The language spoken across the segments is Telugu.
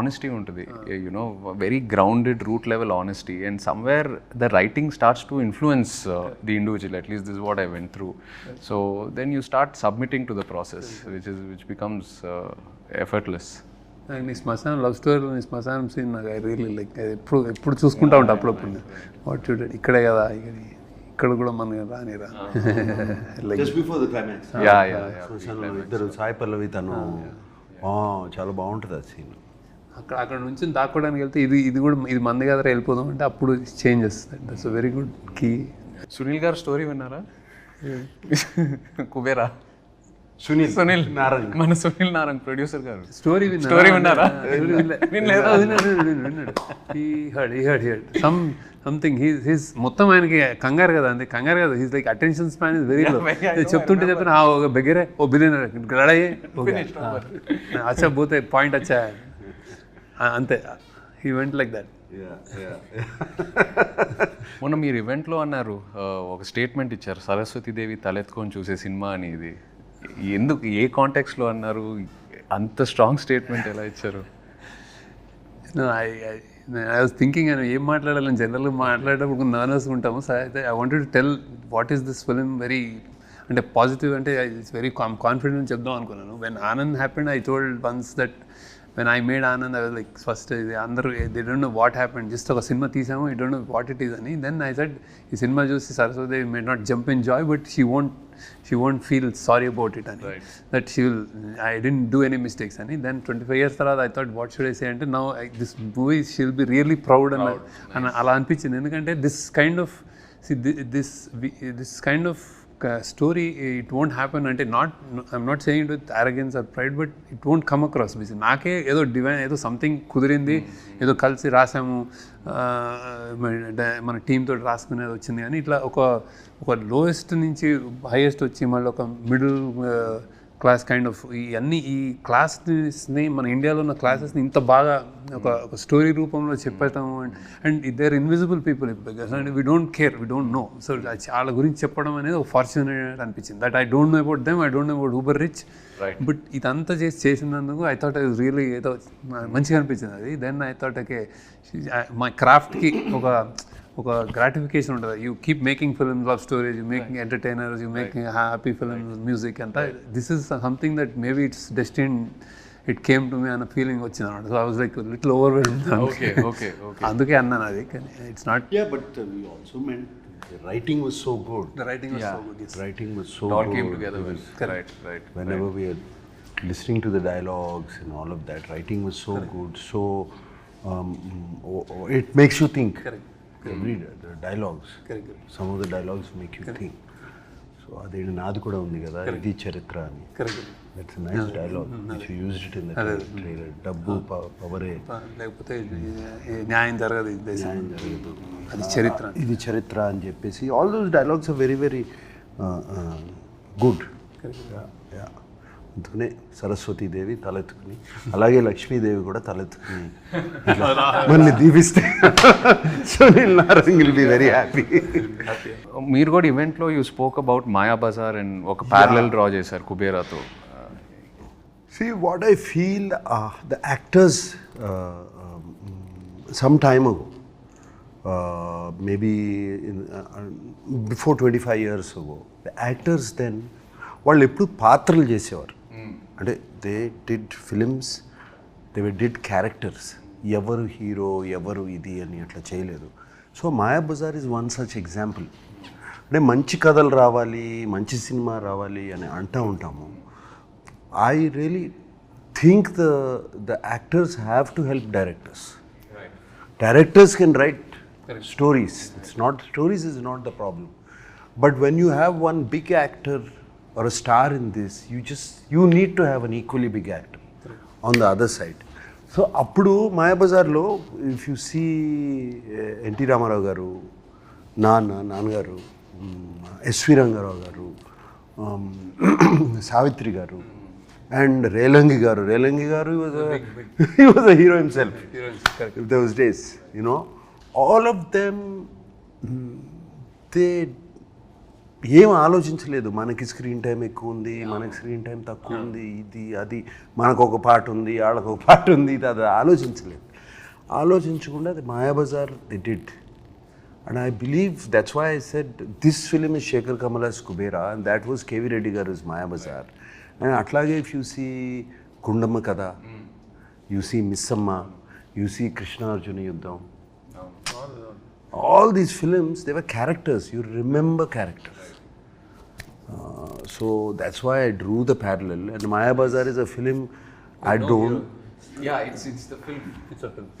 ఆనెస్టీ ఉంటుంది. You know very grounded root level honesty and somewhere the writing starts to influence the individual at least this what I went through so then you start submitting to the process which is which becomes effortless నీ శ్మశానం లవ్ స్టోరీలో నీ శ్మశానం సీన్ నాకు ఐ రియలీ లైక్ ఎప్పుడు ఎప్పుడు చూసుకుంటా ఉంటా అప్పుడప్పుడు. వాట్ చూడండి ఇక్కడే కదా ఇక్కడ ఇక్కడ కూడా మన రానిరా. Like just before the climax yeah yeah శ్మశానంలో ఇద్దరు సాయి పల్లవి తను. ఆ, చాలా బాగుంటుంది ఆ సీన్ అక్కడ అక్కడ నుంచి దాక్కోవడానికి వెళ్తే ఇది ఇది కూడా ఇది మంది కదా వెళ్ళిపోదాం అంటే అప్పుడు చేంజ్ వస్తుంది దట్స్ వెరీ గుడ్ కీ సునీల్ గారు స్టోరీ విన్నారా? కుబేరా. సునీల్. సునీల్. నారంగ్ మన Sunil Narang producer garu. Story Story విన్నారా? సమ్ సంథింగ్ హీ హిస్ మొత్తం ఆయనకి కంగారు కదా అంతే కంగారు కదా. He's like attention span is very low చెప్తుంటే చెప్తున్నా ఆ, ఒక బెగరే ఓ బిలియనర్ రెడీ అచ్చా పోతే పాయింట్ వచ్చా అంతే. హీ వెంట్ లైక్ దట్ మొన్న మీరు ఈవెంట్లో అన్నారు ఒక స్టేట్మెంట్ ఇచ్చారు సరస్వతీదేవి తలెత్తుకొని చూసే సినిమా అని ఇది. ఎందుకు ఏ కాంటెక్స్లో అన్నారు? అంత స్ట్రాంగ్ స్టేట్మెంట్ ఎలా ఇచ్చారు? ఐ వాస్ థింకింగ్ అని ఏం మాట్లాడాలని? జనరల్గా మాట్లాడేటప్పుడు నర్వస్ ఉంటాము. సో అయితే I wanted to tell what is this film very అంటే పాజిటివ్ అంటే ఇట్స్ వెరీ కాన్ఫిడెంట్ చెప్దాం అనుకున్నాను. When Anand happened I told once that when I made Anand I like first ఇది అందరూ they don't know what happened just ఒక సినిమా తీసాము ఈ don't know what it is అని. దెన్ ఐ సెడ్ ఈ సినిమా చూసి Saraswati may not jump in joy but she won't she won't feel sorry about it అని. That she will I didn't do any mistakes అని. దెన్ ట్వంటీ ఫైవ్ ఇయర్స్ తర్వాత I thought what should I say అంటే now this movie she will be really proud అని అని అలా అనిపించింది. ఎందుకంటే this kind of this this kind of story it won't happen అంటే not I'm not saying with arrogance or pride but it won't come across BC నాకే ఏదో డివైన్ ఏదో సంథింగ్ కుదిరింది ఏదో కలిసి రాసాము మన- తోటి రాసుకునేది వచ్చింది. కానీ ఇట్లా ఒక ఒక లోయెస్ట్ నుంచి హైయెస్ట్ వచ్చి మళ్ళీ ఒక మిడిల్ క్లాస్ కైండ్ ఆఫ్ ఈ అన్ని ఈ క్లాస్ని మన ఇండియాలో ఉన్న క్లాసెస్ని ఇంత బాగా ఒక ఒక స్టోరీ రూపంలో చెప్పేస్తాము and there invisible people and we don't care we don't know so వాళ్ళ గురించి చెప్పడం అనేది ఒక ఫార్చునేట్ అనిపించింది. That I don't know about them I don't know about uber rich but ఇదంతా చేసి చేసినందుకు ఐ థాట్ ఐ రియలీ ఏదో మంచిగా అనిపించింది అది. దెన్ ఐ థాట్ ఓకే మా క్రాఫ్ట్కి ఒక ఒక గ్రాటిఫికేషన్ ఉంటుంది you keep making films love stories you making entertainers you making happy films music అంతా this is something that maybe it's destiny it came to me అన్న ఫీలింగ్ వచ్చింది అనమాట so I was like little over okay okay okay అందుకే అన్నాను అది కానీ it's not Yeah, but uh, we also meant the writing was so good. The writing Writing was so all good. Came together well right right Whenever we are listening to the dialogues and all of that, writing was so good. So um, o- o- it makes you think. Correct. Every the dialogues. Correct. Some of the dialogues make you think. So అదే నాది కూడా ఉంది కదా ఇది చరిత్ర అని. That's nice dialogue used it in the trailer డబ్బు పవరే. లేకపోతే ఈ న్యాయం జరగదు ఈ దేశం. అది చరిత్ర. ఇది చరిత్ర అని చెప్పేసి all those dialogues are very very good అందుకనే సరస్వతీదేవి తలెత్తుకుని అలాగే లక్ష్మీదేవి కూడా తలెత్తుకుని మనల్ని దీవిస్తే Sunil Narang will be very happy మీరు కూడా ఈవెంట్లో you spoke about Maya Bazar and ఒక ప్యారలల్ డ్రా చేశారు కుబేరాతో. The actors, uh, um, some time ago, uh, maybe in, uh, before 25 years ago, the actors then, వాళ్ళు ఎప్పుడు పాత్రలు చేసేవారు. అంటే they did films they way did characters. ఎవరు హీరో ఎవరు ఇది అని అట్లా చేయలేదు. So Maya Bazar is one such example. అంటే మంచి కథలు రావాలి మంచి సినిమా రావాలి అని అంటూ ఉంటాము. I really think the the actors have to help directors. Directors can write stories. It's not stories is not the problem. But when you have one big actor or a star in this, you just you need to have an equally big actor on the other side. So అప్పుడు మాయాబజార్లో if you see NT Ramarao garu నాన్న నాన్నగారు ఎస్వి రంగారావు గారు సావిత్రి గారు and Relangi garu. Relangi garu he was a hero himself those days you know all them they ఏం ఆలోచించలేదు. మనకి స్క్రీన్ టైం ఎక్కువ ఉంది మనకి స్క్రీన్ టైం తక్కువ ఉంది ఇది అది మనకు ఒక పాట ఉంది వాళ్ళకు ఒక పాట ఉంది ఇది అది ఆలోచించలేదు. ఆలోచించకుండా అది Mayabazar the did and I believe that's why I said this film is Shekhar Kammula's Kubera and that was KV Reddy garu is Mayabazar and అట్లాగే if you see Gundamma Katha you see Missamma you see Krishnarjuna Yuddham all these films they're characters you remember characters so that's why I drew the parallel and Mayabazar is a film I don't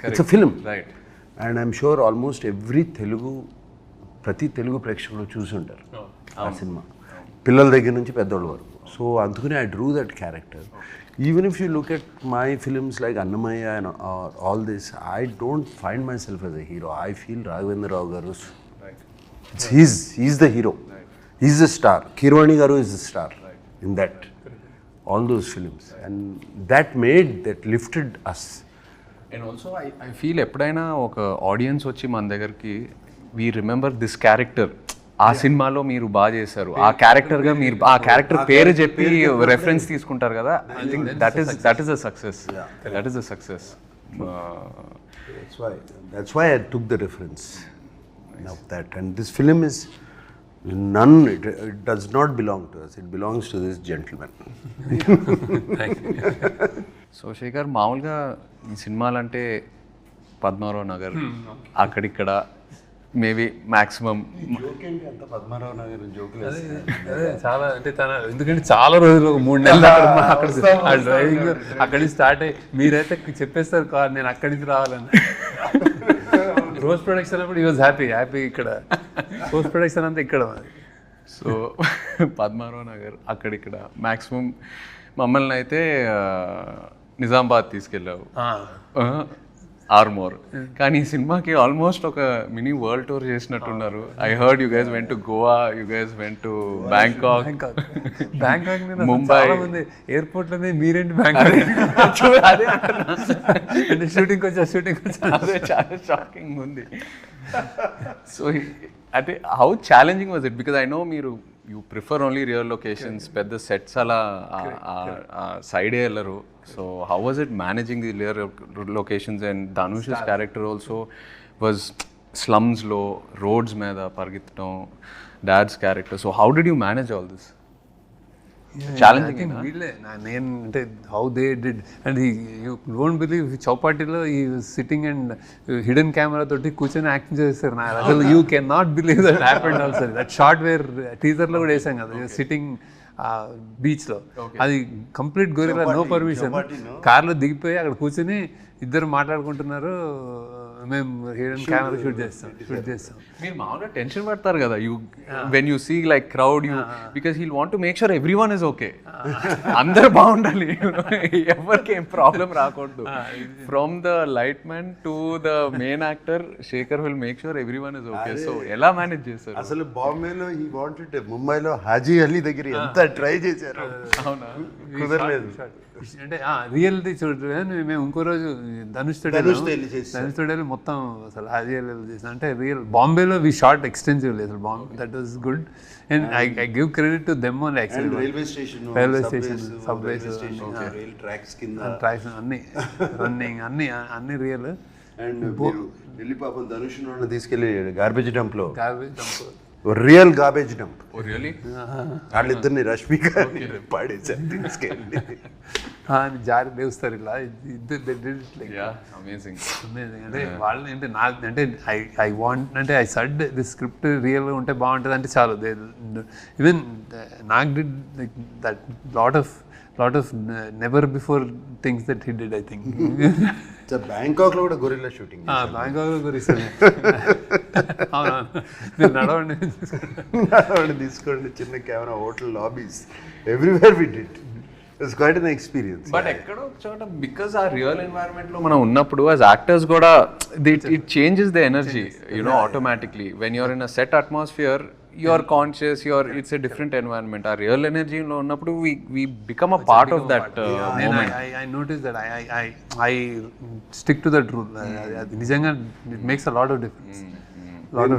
it's a film and I'm sure almost every Telugu ప్రతి తెలుగు ప్రేక్షకులు చూసి ఉంటారు. ఆ సినిమా. పిల్లల దగ్గర నుంచి పెద్దోళ్ళ వరకు. సో అందుకని I drew that character even if you look at my films like Annamayya and all this I don't find myself as a hero I feel Raghavendra Rao garu he's he's the hero he's the star Keeravani garu is the star in that all those films and that made that lifted us and also I I feel ఎప్పుడైనా ఒక ఆడియన్స్ వచ్చి మన దగ్గరికి వీ రిమెంబర్ దిస్ క్యారెక్టర్ ఆ సినిమాలో మీరు బాగా చేశారు. ఆ క్యారెక్టర్గా మీరు ఆ క్యారెక్టర్ పేరు చెప్పి రెఫరెన్స్ తీసుకుంటారు కదా? I is a success that is a success why that's why took the reference and this film is none does not belong belongs to this gentlemen so Shekhar మామూలుగా ఈ సినిమాలు అంటే పద్మారావు నగర్ hmm, అక్కడిక్కడ మేబీ మ్యాక్సిమం పద్మారావు నగర్ జోకులు అదే చాలా అంటే తన ఎందుకంటే చాలా రోజులు ఒక మూడు నెలలు అక్కడ ఆ డ్రైవింగ్ అక్కడి నుంచి స్టార్ట్ అయ్యి మీరైతే చెప్పేస్తారు కార్ నేను అక్కడి నుంచి రావాలని. రోజ్ ప్రొడక్షన్ అప్పుడు ఈ వాజ్ హ్యాపీ హ్యాపీ ఇక్కడ. రోజ్ ప్రొడక్షన్ అంతా ఇక్కడ. సో పద్మారావు నగర్ అక్కడిక్కడ మ్యాక్సిమం మమ్మల్ని అయితే నిజామాబాద్ తీసుకెళ్ళావు. ఆ, ఆర్మోర్ కానీ ఈ సినిమాకి ఆల్మోస్ట్ ఒక మినీ వరల్డ్ టూర్ చేసినట్టున్నారు. I heard you guys went to Goa you guys went to Bangkok Bangkok Mumbai. ఎయిర్పోర్ట్లోనే మీరేంటి బ్యాంకాక్. అంటే షూటింగ్ వచ్చా షూటింగ్ వచ్చా అదే చాలా షాకింగ్ ఉంది. సో అంటే how challenging was it because I know మీరు you prefer only real locations పెద్ద సెట్స్ అలా సైడే వెళ్ళరు. So how was it managing the real locations and Dhanush character also was స్లమ్స్లో roads మీద పరిగెత్తడం dad's character so how did you manage all this challenging వీళ్ళే. నేను అంటే how they did and you don't believe చౌపాటిలో ఈ సిట్టింగ్ అండ్ హిడెన్ కెమెరా తోటి కూర్చొని యాక్టింగ్ చేస్తారు నా అసలు you can not believe that happened also that shot where టీజర్లో కూడా వేసాం కదా సిట్టింగ్ బీచ్లో అది కంప్లీట్ గొరిలా నో పర్మిషన్ కార్లో దిగిపోయి అక్కడ కూర్చొని ఇద్దరు మాట్లాడుకుంటున్నారు మేము హిడెన్ కెమెరా షూట్ చేస్తాం. షూట్ చేస్తాం. మీరు మామూలుగా టెన్షన్ పడతారు కదా you when you see like crowd you because he'll want to make sure every one is okay అందరు బాగుండాలి ఎవరికి ఏం ప్రాబ్లం రాకూడదు. From the light man to the main actor Shekhar will make sure every one is okay so ఎలా మేనేజ్ చేస్తారు అసలు బాంబేలో ఈ వాంటెడ్ ముంబైలో హాజీ అలీ దగ్గర ఎంత ట్రై చేశారు. అవునా? కుదరలేదు. అంటే రియల్ది చూడండి మేము ఇంకో రోజు ధనుష్ ధనుష్ వెళ్ళాము. తో వెళ్ళి చేసాం. ధనుష్ తోటి వెళ్ళి మొత్తం అసలు రియల్ చేసాం అంటే రియల్ బాంబేలో వి షార్ట్ ఎక్స్టెన్సివ్లీ అసలు Bombay. That was good and I I give credit to them only actually railway station railway station, subways, rail tracks కింద. ట్రైస్ అన్ని రన్నింగ్ అన్ని అన్ని రియల్ అండ్ ఢిల్లీ పాపం ధనుష్ తీసుకెళ్ళి గార్బేజ్ డంప్లో. గార్బేజ్ రియల్ గార్బేజ్ డంప్ వాళ్ళిద్దరిని రష్మిక పాడేసారు తీసుకెళ్ళి. అని జారి లేస్తారు ఇలా. ఇద్దరు అమేజింగ్ Amazing. అంటే వాళ్ళు అంటే నా అంటే ఐ ఐ వాంట్ అంటే ఐ సడ్ ది స్క్రిప్ట్ రియల్గా ఉంటే బాగుంటుంది అంటే చాలు దే ఈవెన్ నాకు did that lot of lot of never before things that he did I think బ్యాంకాక్లో కూడా గొరిల్లా షూటింగ్ బ్యాంకాక్ గురించి అవును? మీరు నడవండి. తీసుకోండి చిన్న camera hotel lobbies everywhere we did it's quite an experience but ఎక్కడో ఒక చోట బికాస్ ఆ రియల్ ఎన్వైరన్మెంట్లో మనం ఉన్నప్పుడు యాజ్ యాక్టర్స్ కూడా it changes the energy you know automatically when you're in a set atmosphere you are conscious your it's a different environment ఆ రియల్ ఎనర్జీలో ఉన్నప్పుడు we we become a part of that I notice that I I I stick to that rule అది నిజంగా it makes a lot of difference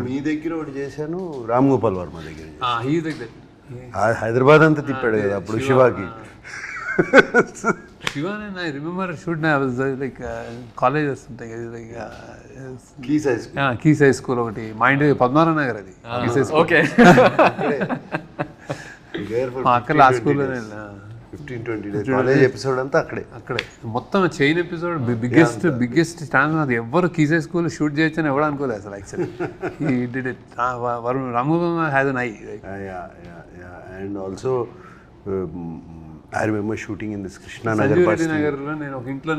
మీ దగ్గర ఒకటి చేశాను రామ్ గోపాల్ వర్మ దగ్గర హైదరాబాద్ అంతా తిప్పాడు కదా అప్పుడు శివాకి. And I remember shoot was like college వస్తుంటాయి like key size keys high school ఒకటి. మా ఇంటి పద్మనాభ నగర్ అది. Keys high school okay. మా అక్కడ ఆ స్కూల్లోనే fifteen twenty days college episode అంతా అక్కడే. అక్కడే. మొత్తం chain episode biggest biggest chance అది ఎవరు కీసే స్కూల్ షూట్ చేయొచ్చని ఎవరు అనుకోలేదు అసలు actually he did it Varun Ramu has an I and also I remember shooting in this Krishnanagar నగర్లో నేను ఒక ఇంట్లో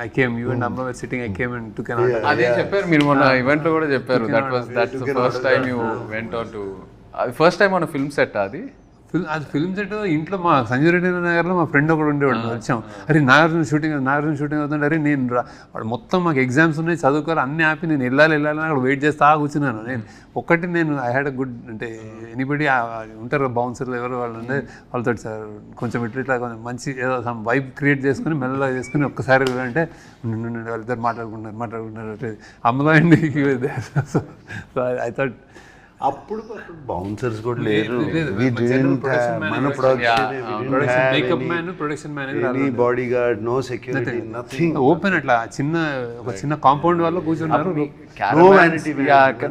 ఐ కేమ్ యూ అండ్ అమ్మ sitting I came and to can అదే చెప్పారు మీరు మొన్న ఈవెంట్లో కూడా చెప్పారు. That was that first time you went on to అది ఫస్ట్ టైం మన ఫిల్మ్ సెట్ అది? ఫిల్మ్ అది ఫిల్మ్ సెట్ ఇంట్లో మా సంజయ్ రెడ్డి నగర్లో మా ఫ్రెండ్ ఒకడు ఉండేవాడు వచ్చాం. అరే నాగార్జున షూటింగ్ నాగార్జున షూటింగ్ అవుతుంది అరే నేను వాడు మొత్తం మాకు ఎగ్జామ్స్ ఉన్నాయి చదువుకోవాలి అన్ని ఆపి నేను వెళ్ళాలి వెళ్ళాలని అక్కడ వెయిట్ చేస్తా కూర్చున్నాను. నేను ఒక్కటి నేను ఐ హ్యాడ్ అ గుడ్ అంటే ఎనీబడి ఉంటారు బౌన్సర్లు ఎవరు వాళ్ళు అంటే వాళ్ళతో సార్ కొంచెం ఇట్లా ఇట్లా కొంచెం మంచి ఏదో సమ్ వైబ్ క్రియేట్ చేసుకుని మెల్లగా చేసుకుని ఒక్కసారి అంటే ఉండు, ఉండు, ఉండు, వాళ్ళిద్దరు మాట్లాడుకుంటున్నారు మాట్లాడుకుంటున్నారు అమ్మలో అండి సో ఐ థాట్ అప్పుడు బౌన్సర్స్ కూడా లేరు. మన. Production bodyguard no security nothing open అట్లా చిన్న ఒక చిన్న కాంపౌండ్ వాళ్ళు కూర్చున్నారు.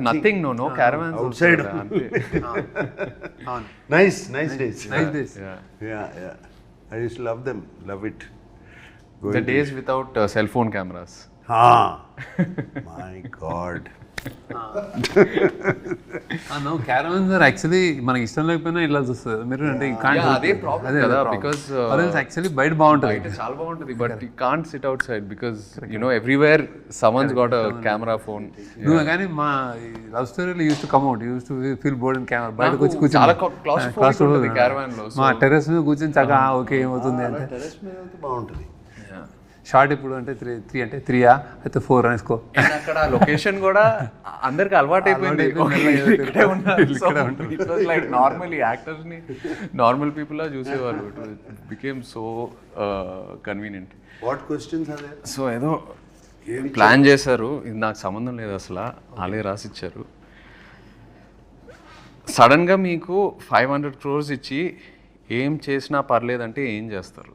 Nothing no no caravans Outside. అవును. Nice nice days nice days yeah yeah I used love them love it the days without cell phone cameras my god no or actually మనకి ఇష్టం లేకపోయినా ఇలా చూస్తుంది మీరు అంటే అదే problem కదా, యాక్చువల్లీ బయట బాగుంటుంది. బయట చాలా బాగుంటుంది but you can't sit outside because you know everywhere someone's got a camera phone నువ్వు కానీ మా లవ్ స్టోరీలో used to come out used to feel bored and camera వచ్చి కూర్చొని చాలా ఉంటుంది caravan లో, మా టెర్రస్ మీద కూర్చొని చక్కగా ఓకే ఏమవుతుంది అంటే టెరెస్ మీద బాగుంటుంది. షార్ట్ ఇప్పుడు అంటే త్రీ త్రీ అంటే త్రీయా? అయితే ఫోర్ అనేసుకో అక్కడ లొకేషన్ కూడా అందరికి అలవాటు అయిపోయింది. Like normal యాక్టర్స్ని normal people it became so convenient what questions అదే సో ఏదో ప్లాన్ చేశారు. ఇది నాకు సంబంధం లేదు అసలు. వాళ్ళే రాసిచ్చారు. సడన్గా మీకు ఫైవ్ హండ్రెడ్ క్రోర్స్ ఇచ్చి ఏం చేసినా పర్లేదంటే ఏం చేస్తారు?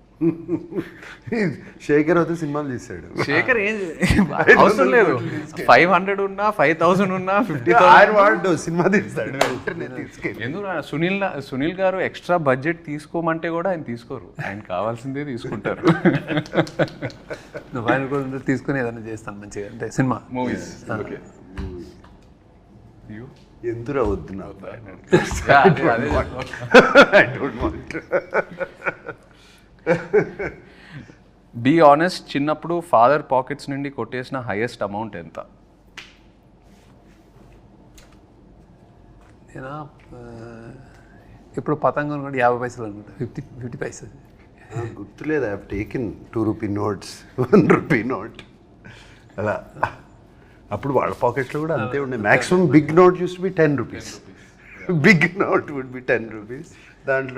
శేఖర్ అయితే సినిమాలు తీశాడు శేఖర్ ఏం అవసరం లేదు. ఫైవ్ హండ్రెడ్ ఉన్నా ఫైవ్ థౌసండ్ ఉన్నా ఫిఫ్టీ వాడు సినిమా తీస్తాడు. ఎందుకు సునీల్ సునీల్ గారు ఎక్స్ట్రా బడ్జెట్ తీసుకోమంటే కూడా ఆయన తీసుకోరు. ఆయన కావాల్సిందే తీసుకుంటారు. ఆయన కూడా తీసుకొని ఏదైనా చేస్తాను మంచిగా అంటే సినిమా. మూవీస్ ఓకే ఎందురా వద్దు నాకు? I don't want be honest చిన్నప్పుడు ఫాదర్ పాకెట్స్ నుండి కొట్టేసిన హైయెస్ట్ అమౌంట్ ఎంత? నేను? ఇప్పుడు పతంగం కూడా యాభై పైసలు అనుకుంటా. ఫిఫ్టీ ఫిఫ్టీ పైసలు. గుర్తులేదు I have taken two rupee notes one rupee note అలా అప్పుడు వాళ్ళ పాకెట్లో కూడా అంతే ఉండే. Maximum big note use be ten rupees big note would be ten rupees దాంట్లో